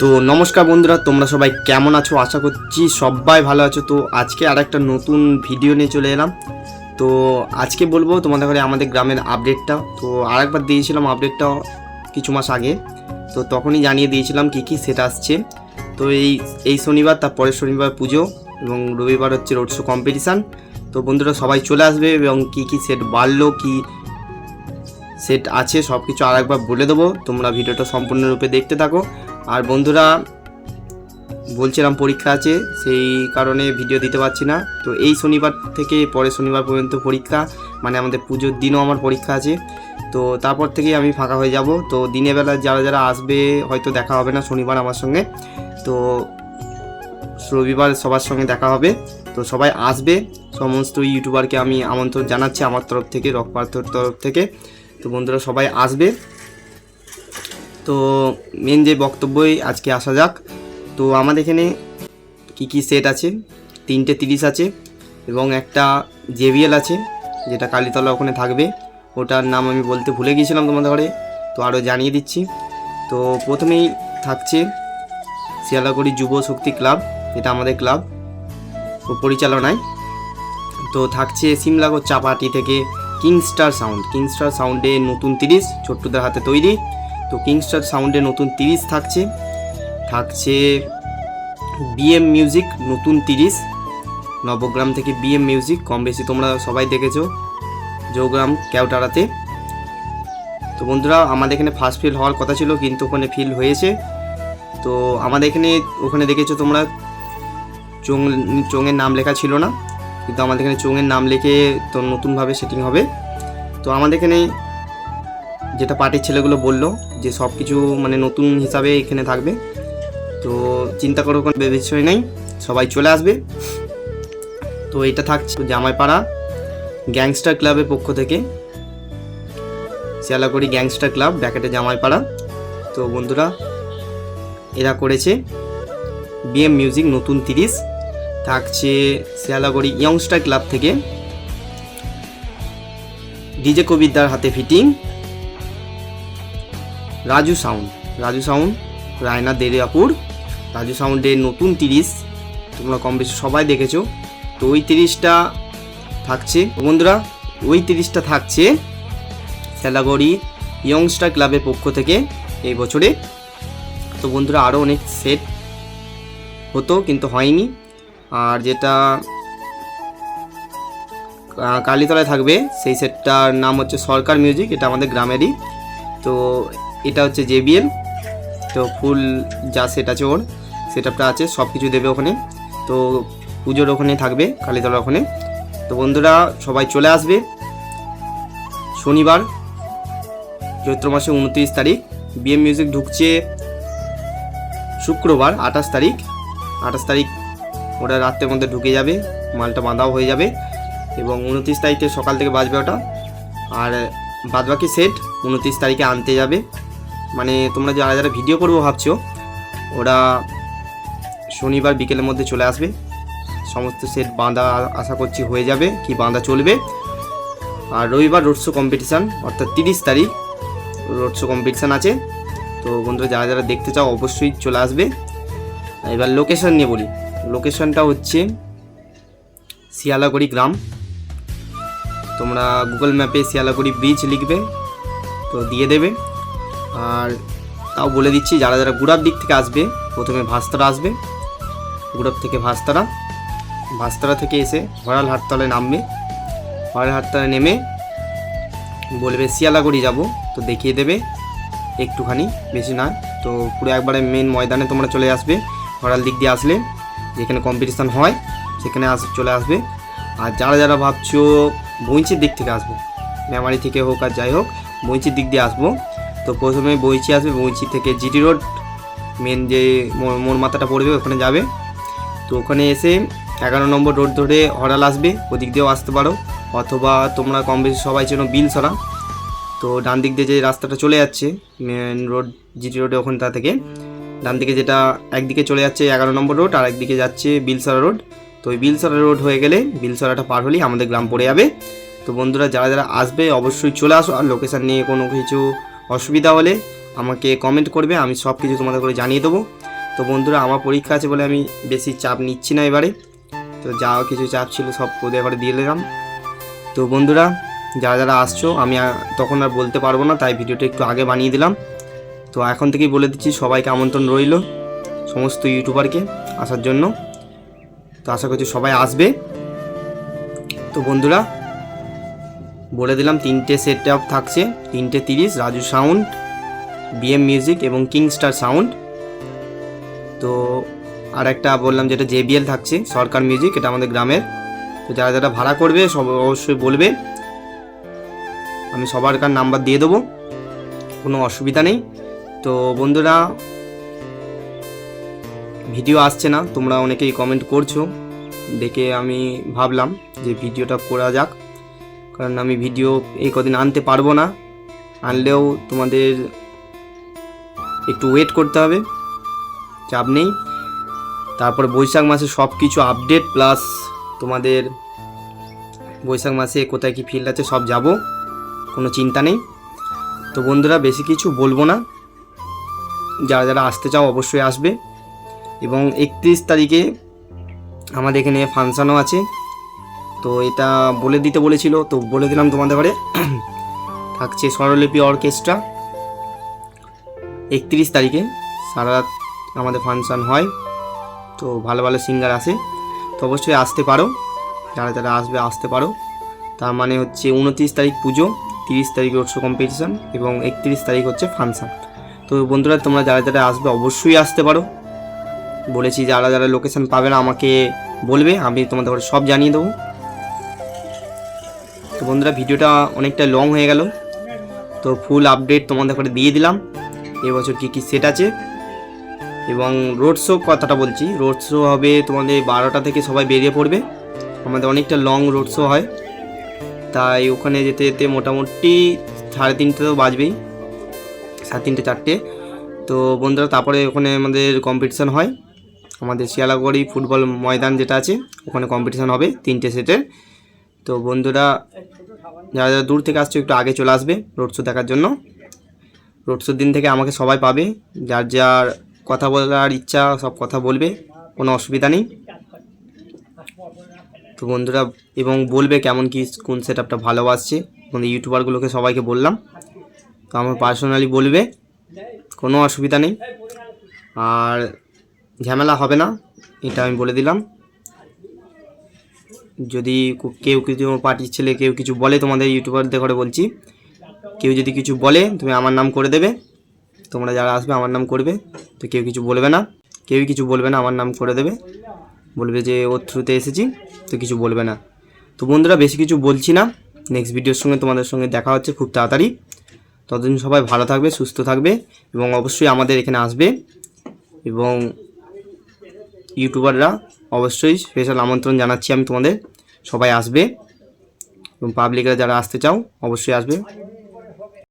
তো নমস্কার বন্ধুরা, তোমরা সবাই কেমন আছো? আশা করছি সবাই ভালো আছো। তো আজকে আর একটা নতুন ভিডিও নিয়ে চলে এলাম। তো আজকে বলব তোমাদের ঘরে আমাদের গ্রামের আপডেটটা তো আর একবার দিয়েছিলাম আপডেটটা কিছু মাস আগে। তো তখনই জানিয়ে দিয়েছিলাম কী কী সেট আসছে। তো এই এই শনিবার, তার পরের শনিবার পুজো এবং রবিবার হচ্ছে রোড শো কম্পিটিশান তো বন্ধুরা সবাই চলে আসবে এবং কী কী সেট বাড়লো, কী সেট আছে সব কিছু আর একবার বলে দেবো। তোমরা ভিডিওটা সম্পূর্ণরূপে দেখতে থাকো। আর বন্ধুরা, বলছিলাম পরীক্ষা আছে, সেই কারণে ভিডিও দিতে পারছি না। তো এই শনিবার থেকে পরের শনিবার পর্যন্ত পরীক্ষা মানে আমাদের পুজোর দিনও আমার পরীক্ষা আছে। তো তারপর থেকেই আমি ফাঁকা হয়ে যাব। তো দিনের বেলা যারা যারা আসবে, হয়তো দেখা হবে না শনিবার আমার সঙ্গে। তো রবিবার সবার সঙ্গে দেখা হবে। তো সবাই আসবে। সমস্ত ইউটিউবারকে আমি আমন্ত্রণ জানাচ্ছি আমার তরফ থেকে, রক পার্থর তরফ থেকে। তো বন্ধুরা, সবাই আসবে। তো মেন যে বক্তব্যই আজকে আসা যাক, তো আমাদের এখানে কি কি সেট আছে? তিনটে তিরিশ আছে এবং একটা জেবিএল আছে, যেটা কালীতলা ওখানে থাকবে। ওটার নাম আমি বলতে ভুলে গিয়েছিলাম তোমাদের ঘরে, তো আরও জানিয়ে দিচ্ছি। তো প্রথমেই থাকছে শিয়ালাগুড়ি যুব শক্তি ক্লাব, এটা আমাদের ক্লাব। ও পরিচালনায়। তো থাকছে সিমলাগর চাপাটি থেকে কিংস্টার সাউন্ড কিংস্টার সাউন্ডে নতুন তিরিশ, ছোট্টদের হাতে তৈরি। তো কিংস্টার সাউন্ডে নতুন তিরিশ থাকছে। থাকছে বিএম মিউজিক নতুন তিরিশ। নবগ্রাম থেকে বিএম মিউজিক কম বেশি তোমরা সবাই দেখেছ। জৌগ্রাম ক্যাওটারাতে। তো বন্ধুরা, আমাদের এখানে ফার্স্ট ফিল হওয়ার কথা ছিল, কিন্তু ওখানে ফিল হয়েছে। তো আমাদের এখানে, ওখানে দেখেছ তোমরা, চোং, চোঙের নাম লেখা ছিল না। কিন্তু আমাদের এখানে চোঙের নাম লিখে তো নতুনভাবে সেটিং হবে। তো আমাদের এখানে যেটা পার্টির ছেলেগুলো বলল যে সব কিছু মানে নতুন হিসাবে এখানে থাকবে। তো চিন্তা করার কোনো বিষয় নেই, সবাই চলে আসবে। তো এটা থাকছে জামাইপাড়া গ্যাংস্টার ক্লাবের পক্ষ থেকে। শিয়ালাকড়ি গ্যাংস্টার ক্লাব ব্যাকেটে জামাইপাড়া। তো বন্ধুরা, এরা করেছে বিএম মিউজিক নতুন তিরিশ। থাকছে শিয়ালাগড়ি ইয়ংস্টার ক্লাব থেকে। ডিজে কবিরদার হাতে fitting Raju sound. Raju sound, Raina Deriyapur Raju সাউন্ডের নতুন তিরিশ, তোমরা কম বেশি সবাই দেখেছ। তো ওই তিরিশটা থাকছে। বন্ধুরা, ওই তিরিশটা থাকছে শিয়ালাগড়ি ইয়ংস্টার ক্লাবের পক্ষ থেকে এই বছরে। তো বন্ধুরা আরও অনেক সেট হতো, কিন্তু হয়নি। আর যেটা কালীতলায় থাকবে, সেই সেটটার নাম হচ্ছে সরকার মিউজিক, এটা আমাদের গ্রামেরই। তো এটা হচ্ছে জেবিএল। তো ফুল যা সেট আছে ওর সেটআপটা আছে সব কিছু দেবে ওখানে। তো পুজোর ওখানে থাকবে, কালীতলার ওখানে। তো বন্ধুরা, সবাই চলে আসবে। শনিবার, চৈত্র মাসে উনত্রিশ তারিখ বিএম মিউজিক ঢুকছে শুক্রবার, আঠাশ তারিখ। আঠাশ তারিখ ওটা রাত্রের মধ্যে ঢুকে যাবে, মালটা বাঁধাও হয়ে যাবে। এবং উনত্রিশ তারিখে সকাল থেকে বাজবে ওটা। আর বাদবাকি সেট উনত্রিশ তারিখে আনতে যাবে। মানে তোমরা যারা যারা ভিডিও করব ভাবছ, ওরা শনিবার বিকেলের মধ্যে চলে আসবে। সমস্ত সেট বাঁধা আশা করছি হয়ে যাবে, কি বাঁধা চলবে। আর রবিবার রোড শো কম্পিটিশান অর্থাৎ তিরিশ তারিখ রোড শো কম্পিটিশান আছে। তো বন্ধুরা, যারা যারা দেখতে চাও অবশ্যই চলে আসবে। এবার লোকেশন নিয়ে বলি। লোকেশনটা হচ্ছে শিয়ালাগুড়ি গ্রাম। তোমরা গুগল ম্যাপে শিয়ালাগুড়ি ব্রিজ লিখবে, তো দিয়ে দেবে। আর তাও বলে দিচ্ছি, যারা যারা গুড়ার দিক থেকে আসবে, প্রথমে ভাস্তারা আসবে। গুড়ার থেকে ভাস্তারা। ভাস্তারা থেকে এসে হরাল হাটতলায় নামবে। হরাল হাটতলায় নেমে বলবে, শিয়ালাগুড়ি যাব। তো দেখিয়ে দেবে, একটুখানি, বেশি না। তো পুরো একবারে মেন ময়দানে তোমরা চলে আসবে হরাল দিক দিয়ে আসলে। যেখানে কম্পিটিশান হয়, সেখানে আস, চলে আসবে। আর যারা যারা ভাবছ, বইচির দিক থেকে আসব, মেমারি থেকে হোক আর যাই হোক, বইচির দিক দিয়ে আসব। তো প্রথমে বইচি আসবে, বইচি থেকে জিটি রোড মেন যে মোড় মাথাটা পড়বে ওখানে যাবে। তো ওখানে এসে এগারো নম্বর রোড ধরে হরাল আসবে, ওদিক দিয়েও আসতে পারো। অথবা তোমরা কম বেশি সবাই চেনো বিলসরা। তো ডান দিক দিয়ে যে রাস্তাটা চলে যাচ্ছে মেন রোড জিটি রোডে ওখানটা থেকে। ডান দিকে যেটা একদিকে চলে যাচ্ছে এগারো নম্বর রোড, আর একদিকে যাচ্ছে বিলসরা রোড। তো ওই বিলসরা রোড হয়ে গেলে বিলসরাটা পার হলেই আমাদের গ্রাম পড়ে যাবে। তো বন্ধুরা, যারা যারা আসবে অবশ্যই চলে আসো। আর লোকেশান নিয়ে কোনো কিছু অসুবিধা হলে আমাকে কমেন্ট করবে, আমি সব কিছু তোমাদের করে জানিয়ে দেবো। তো বন্ধুরা, আমার পরীক্ষা আছে বলে আমি বেশি চাপ নিচ্ছি না এবারে। তো যা কিছু চাপ ছিল সব ওদের এবারে দিয়ে দিলাম। তো বন্ধুরা, যারা যারা আসছো, আমি তখন আর বলতে পারব না, তাই ভিডিওটা একটু আগে বানিয়ে দিলাম। তো এখন থেকেই বলে দিচ্ছি, সবাইকে আমন্ত্রণ রইল সমস্ত ইউটিউবারকে আসার জন্য। তো আশা করছি সবাই আসবে। তো বন্ধুরা বলে দিলাম, তিনটে সেট আপ থাকছে। তিনটে তিরিশ, রাজু সাউন্ড বিএম মিউজিক এবং কিংস্টার সাউন্ড তো আর একটা বললাম যেটা জেবিএল থাকছে, সরকার মিউজিক এটা আমাদের গ্রামের। তো যারা যারা ভাড়া করবে, সব অবশ্যই বলবে। আমি সবার কার নাম্বার দিয়ে দেবো, কোনো অসুবিধা নেই। তো বন্ধুরা ভিডিও আসছে না, তোমরা অনেকেই কমেন্ট করছ। দেখে আমি ভাবলাম যে ভিডিওটা করা যাক। কারণ আমি ভিডিও এই কদিন আনতে পারব না। আনলেও তোমাদের একটু ওয়েট করতে হবে, চাপ নেই। তারপরে বৈশাখ মাসে সব কিছু আপডেট প্লাস তোমাদের বৈশাখ মাসে কোথায় কি ফিল্ড আছে সব যাব, কোনো চিন্তা নেই। তো বন্ধুরা, বেশি কিছু বলব না। যারা যারা আসতে চাও অবশ্যই আসবে। এবং একত্রিশ তারিখে আমাদের এখানে ফাংশানও আছে। তো এটা বলে দিতে বলেছিল, তো বলে দিলাম তোমাদের ঘরে থাকছে স্বরলিপি অর্কেস্ট্রা। একত্রিশ তারিখে সারা রাত আমাদের ফাংশান হয়, তো ভালো ভালো সিঙ্গার আসে। তো অবশ্যই আসতে পারো, যারা যারা আসবে আসতে পারো। তার মানে হচ্ছে উনত্রিশ তারিখ পুজো, তিরিশ তারিখ রোডশো কম্পিটিশান এবং একত্রিশ তারিখ হচ্ছে ফাংশান। তো বন্ধুরা, তোমরা যারা যারা আসবে অবশ্যই আসতে পারো। বলেছি, যারা যারা লোকেশান পাবে না আমাকে বলবে, আমি তোমাদের সব জানিয়ে দেবো। বন্ধুরা, ভিডিওটা অনেকটা লং হয়ে গেল। তো ফুল আপডেট তোমাদের ঘরে দিয়ে দিলাম। এবছর কী কী সেট আছে? এবং রোড শো কথাটা বলছি রোড শো হবে তোমাদের বারোটা থেকে সবাই বেরিয়ে পড়বে। আমাদের অনেকটা লং রোড শো হয়। তাই ওখানে যেতে যেতে মোটামুটি সাড়ে তিনটে তো বাজবেই, সাড়ে তিনটে, চারটে। তো বন্ধুরা, তারপরে ওখানে আমাদের কম্পিটিশান হয়। আমাদের শিয়ালাগড়ি ফুটবল ময়দান যেটা আছে, ওখানে কম্পিটিশান হবে তিনটে সেটের তো বন্ধুরা, যারা যারা দূর থেকে আসছে, একটু আগে চলে আসবে রোড শো দেখার জন্য। রোড শোর দিন থেকে আমাকে সবাই পাবে। যার যার কথা বলার ইচ্ছা, সব কথা বলবে, কোনো অসুবিধা নেই। তো বন্ধুরা, এবং বলবে কেমন কি কোন সেট আপটা ভালোবাসছে আমাদের ইউটিউবারগুলোকে সবাইকে বললাম। তো আমার পার্সোনালি বলবে, কোনো অসুবিধা নেই। আর ঝামেলা হবে না, এটা আমি বলে দিলাম। যদি কেউ কিছু পার্টির ছেলে, কেউ কিছু বলে তোমাদের ইউটিউবারদের করে বলছি, কেউ যদি কিছু বলে, তুমি আমার নাম করে দেবে। তোমরা যারা আসবে, আমার নাম করবে। তো কেউ কিছু বলবে না। কেউই কিছু বলবে না, আমার নাম করে দেবে। বলবে যে, ওর থ্রুতে এসেছি, তো কিছু বলবে না। তো বন্ধুরা, বেশি কিছু বলছি না। নেক্সট ভিডিওর সঙ্গে তোমাদের সঙ্গে দেখা হচ্ছে খুব তাড়াতাড়ি। ততদিন সবাই ভালো থাকবে, সুস্থ থাকবে এবং অবশ্যই আমাদের এখানে আসবে। এবং ইউটিউবাররা অবশ্যই স্পেশাল আমন্ত্রণ জানাচ্ছি আমি তোমাদের। সবাই আসবে। এবং পাবলিকরা যারা আসতে চাও, অবশ্যই আসবে।